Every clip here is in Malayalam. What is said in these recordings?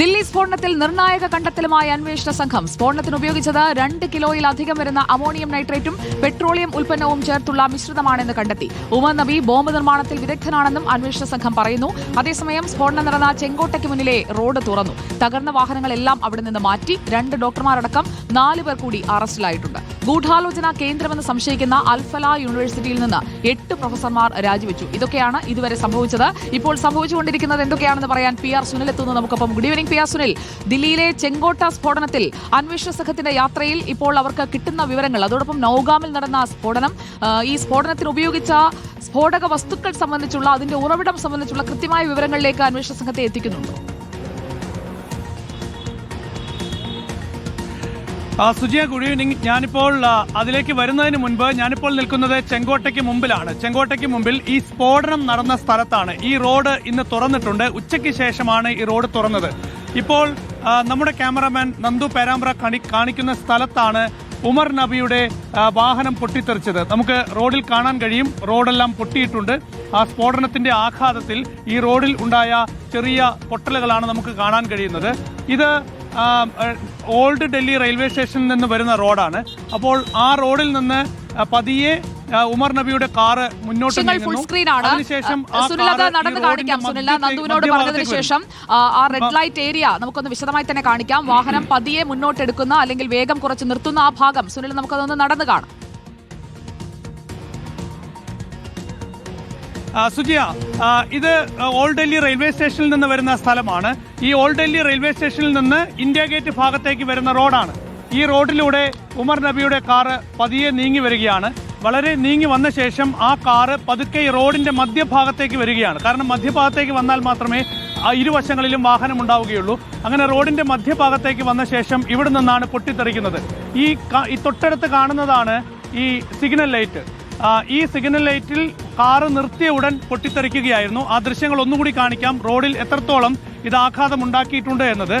ദില്ലി സ്ഫോടനത്തിൽ നിർണായക കണ്ടെത്തലുമായി അന്വേഷണ സംഘം. സ്ഫോടനത്തിന് ഉപയോഗിച്ചത് രണ്ട് കിലോയിലധികം വരുന്ന അമോണിയം നൈട്രേറ്റും പെട്രോളിയം ഉൽപ്പന്നവും ചേർത്തുള്ള മിശ്രിതമാണെന്ന് കണ്ടെത്തി. ഉമർ നബി ബോംബ് നിർമ്മാണത്തിൽ വിദഗ്ധനാണെന്നും അന്വേഷണ സംഘം പറയുന്നു. അതേസമയം സ്ഫോടനം നടന്ന ചെങ്കോട്ടയ്ക്ക് മുന്നിലെ റോഡ് തുറന്നു. തകർന്ന വാഹനങ്ങളെല്ലാം അവിടെ നിന്ന് മാറ്റി രണ്ട് ഡോക്ടർമാരടക്കം നാലുപേർ കൂടി അറസ്റ്റിലായിട്ടുണ്ട്. ഗൂഢാലോചന കേന്ദ്രമെന്ന് സംശയിക്കുന്ന അൽഫല യൂണിവേഴ്സിറ്റിയിൽ നിന്ന് എട്ട് പ്രൊഫസർമാർ രാജിവെച്ചു. ഇതൊക്കെയാണ് ഇതുവരെ സംഭവിച്ചത്. ഇപ്പോൾ സംഭവിച്ചുകൊണ്ടിരിക്കുന്നത് എന്തൊക്കെയാണെന്ന് പറയാൻ പി ആർ സുനിൽ എത്തുന്നു നമുക്കൊപ്പം. Good evening P R Sunil. ദില്ലിയിലെ ചെങ്കോട്ട സ്ഫോടനത്തിൽ അന്വേഷണ സംഘത്തിന്റെ യാത്രയിൽ ഇപ്പോൾ അവർക്ക് കിട്ടുന്ന വിവരങ്ങൾ അതോടൊപ്പം നൌഗാമിൽ നടന്ന സ്ഫോടനം ഈ സ്ഫോടനത്തിന് ഉപയോഗിച്ച സ്ഫോടക വസ്തുക്കൾ സംബന്ധിച്ചുള്ള അതിന്റെ ഉറവിടം സംബന്ധിച്ചുള്ള കൃത്യമായ വിവരങ്ങളിലേക്ക് അന്വേഷണ സംഘത്തെ എത്തിക്കുന്നുണ്ടോ? സുജിയ ഗുഡ് ഈവനിങ് ഞാനിപ്പോൾ അതിലേക്ക് വരുന്നതിന് മുൻപ് ഞാനിപ്പോൾ നിൽക്കുന്നത് ചെങ്കോട്ടയ്ക്ക് മുമ്പിലാണ്. ചെങ്കോട്ടയ്ക്ക് മുമ്പിൽ ഈ സ്ഫോടനം നടന്ന സ്ഥലത്താണ്. ഈ റോഡ് ഇന്ന് തുറന്നിട്ടുണ്ട്. ഉച്ചയ്ക്ക് ശേഷമാണ് ഈ റോഡ് തുറന്നത്. ഇപ്പോൾ നമ്മുടെ ക്യാമറമാൻ നന്ദു പേരാമ്പ്ര കണി കാണിക്കുന്ന സ്ഥലത്താണ് ഉമർ നബിയുടെ വാഹനം പൊട്ടിത്തെറിച്ചത്. നമുക്ക് റോഡിൽ കാണാൻ കഴിയും. റോഡെല്ലാം പൊട്ടിയിട്ടുണ്ട്. ആ സ്ഫോടനത്തിന്റെ ആഘാതത്തിൽ ഈ റോഡിൽ ഉണ്ടായ ചെറിയ പൊട്ടലുകളാണ് നമുക്ക് കാണാൻ കഴിയുന്നത്. ഇത് ഓൾഡ് ഡൽഹി റെയിൽവേ സ്റ്റേഷനിൽ നിന്ന് വരുന്ന റോഡാണ്. അപ്പോൾ ആ റോഡിൽ നിന്ന് പതിയെ ഉമർ നബിയുടെ കാറ് മുന്നോട്ട് ഫുൾ. സ്ക്രീൻ ആണ്. അതിനുശേഷം നടന്ന് കാണിക്കാം. സുനില നന്ദുവിനോട് പറഞ്ഞതിന്. ശേഷം ആ റെഡ് ലൈറ്റ് ഏരിയ നമുക്കൊന്ന് വിശദമായി തന്നെ കാണിക്കാം. വാഹനം പതിയെ മുന്നോട്ടെടുക്കുന്ന അല്ലെങ്കിൽ വേഗം കുറച്ച് നിർത്തുന്ന ആ ഭാഗം. സുനിൽ നമുക്കതൊന്ന് നടന്നു കാണാം. സുജിയ ഇത് ഓൾഡ് ഡൽഹി റെയിൽവേ സ്റ്റേഷനിൽ നിന്ന് വരുന്ന സ്ഥലമാണ്. ഈ ഓൾഡ് ഡൽഹി റെയിൽവേ സ്റ്റേഷനിൽ നിന്ന് ഇന്ത്യ ഗേറ്റ് ഭാഗത്തേക്ക് വരുന്ന റോഡാണ്. ഈ റോഡിലൂടെ ഉമർ നബിയുടെ കാറ് പതിയെ നീങ്ങി വരികയാണ്. വളരെ നീങ്ങി വന്ന ശേഷം ആ കാറ് പതുക്കെ ഈ റോഡിന്റെ മധ്യഭാഗത്തേക്ക് വരികയാണ്. കാരണം മധ്യഭാഗത്തേക്ക് വന്നാൽ മാത്രമേ ഇരുവശങ്ങളിലും വാഹനം ഉണ്ടാവുകയുള്ളൂ. അങ്ങനെ റോഡിന്റെ മധ്യഭാഗത്തേക്ക് വന്ന ശേഷം ഇവിടെ നിന്നാണ് പൊട്ടിത്തെറിക്കുന്നത്. ഈ തൊട്ടടുത്ത് കാണുന്നതാണ് ഈ സിഗ്നൽ ലൈറ്റ്. ഈ സിഗ്നൽ ലൈറ്റിൽ കാറ് നിർത്തിയ ഉടൻ പൊട്ടിത്തെറിക്കുകയായിരുന്നു. ആ ദൃശ്യങ്ങൾ ഒന്നുകൂടി കാണിക്കാം. റോഡിൽ എത്രത്തോളം ഇത് ആഘാതം ഉണ്ടാക്കിയിട്ടുണ്ട് എന്നത്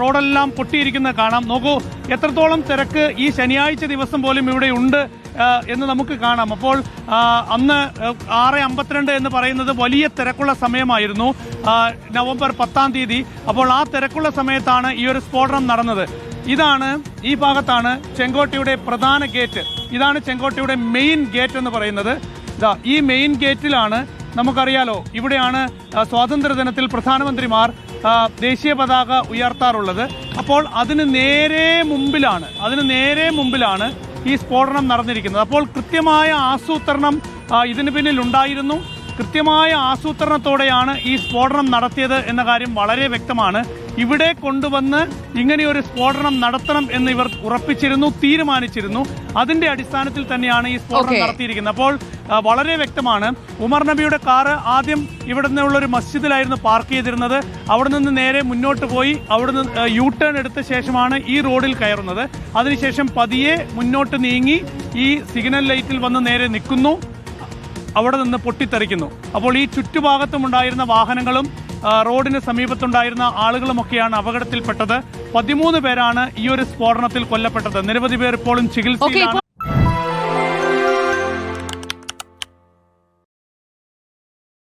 റോഡെല്ലാം പൊട്ടിയിരിക്കുന്നത് കാണാം. നോക്കൂ എത്രത്തോളം തിരക്ക് ഈ ശനിയാഴ്ച ദിവസം പോലും ഇവിടെ ഉണ്ട് എന്ന് നമുക്ക് കാണാം. അപ്പോൾ അന്ന് ആറ് അമ്പത്തിരണ്ട് എന്ന് പറയുന്നത് വലിയ തിരക്കുള്ള സമയമായിരുന്നു നവംബർ പത്താം തീയതി. അപ്പോൾ ആ തിരക്കുള്ള സമയത്താണ് ഈ ഒരു സ്ഫോടനം നടന്നത്. ഇതാണ് ഈ ഭാഗത്താണ് ചെങ്കോട്ടയുടെ പ്രധാന ഗേറ്റ്. ഇതാണ് ചെങ്കോട്ടയുടെ മെയിൻ ഗേറ്റ് എന്ന് പറയുന്നത്. ഇതാ ഈ മെയിൻ ഗേറ്റിലാണ് നമുക്കറിയാലോ ഇവിടെയാണ് സ്വാതന്ത്ര്യദിനത്തിൽ പ്രധാനമന്ത്രിമാർ ദേശീയ പതാക ഉയർത്താറുള്ളത്. അപ്പോൾ അതിന് നേരെ മുമ്പിലാണ് അതിന് നേരെ മുമ്പിലാണ് ഈ സ്ഫോടനം നടന്നിരിക്കുന്നത്. അപ്പോൾ കൃത്യമായ ആസൂത്രണം ഇതിനു പിന്നിൽ ഉണ്ടായിരുന്നു കൃത്യമായ ആസൂത്രണത്തോടെയാണ് ഈ സ്ഫോടനം നടത്തിയത് എന്ന കാര്യം വളരെ വ്യക്തമാണ്. ഇവിടെ കൊണ്ടുവന്ന് ഇങ്ങനെയൊരു സ്ഫോടനം നടത്തണം എന്ന് ഇവർ ഉറപ്പിച്ചിരുന്നു തീരുമാനിച്ചിരുന്നു. അതിന്റെ അടിസ്ഥാനത്തിൽ തന്നെയാണ് ഈ സ്ഫോടനം നടത്തിയിരിക്കുന്നത്. അപ്പോൾ വളരെ വ്യക്തമാണ്. ഉമർ നബിയുടെ കാറ് ആദ്യം ഇവിടെ നിന്നുള്ളൊരു മസ്ജിദിലായിരുന്നു പാർക്ക് ചെയ്തിരുന്നത്. അവിടെ നിന്ന് നേരെ മുന്നോട്ട് പോയി അവിടെ നിന്ന് യു ടേൺ എടുത്ത ശേഷമാണ് ഈ റോഡിൽ കയറുന്നത്. അതിനുശേഷം പതിയെ മുന്നോട്ട് നീങ്ങി ഈ സിഗ്നൽ ലൈറ്റിൽ വന്ന് നേരെ നിൽക്കുന്നു. അവിടെ നിന്ന് പൊട്ടിത്തെറിക്കുന്നു. അപ്പോൾ ഈ ചുറ്റുഭാഗത്തുമുണ്ടായിരുന്ന വാഹനങ്ങളും റോഡിന് സമീപത്തുണ്ടായിരുന്ന ആളുകളുമൊക്കെയാണ് അപകടത്തിൽപ്പെട്ടത്. പതിമൂന്ന് പേരാണ് ഈ ഒരു സ്ഫോടനത്തിൽ കൊല്ലപ്പെട്ടത്. നിരവധി പേർ ഇപ്പോഴും ചികിത്സയിലാണ്.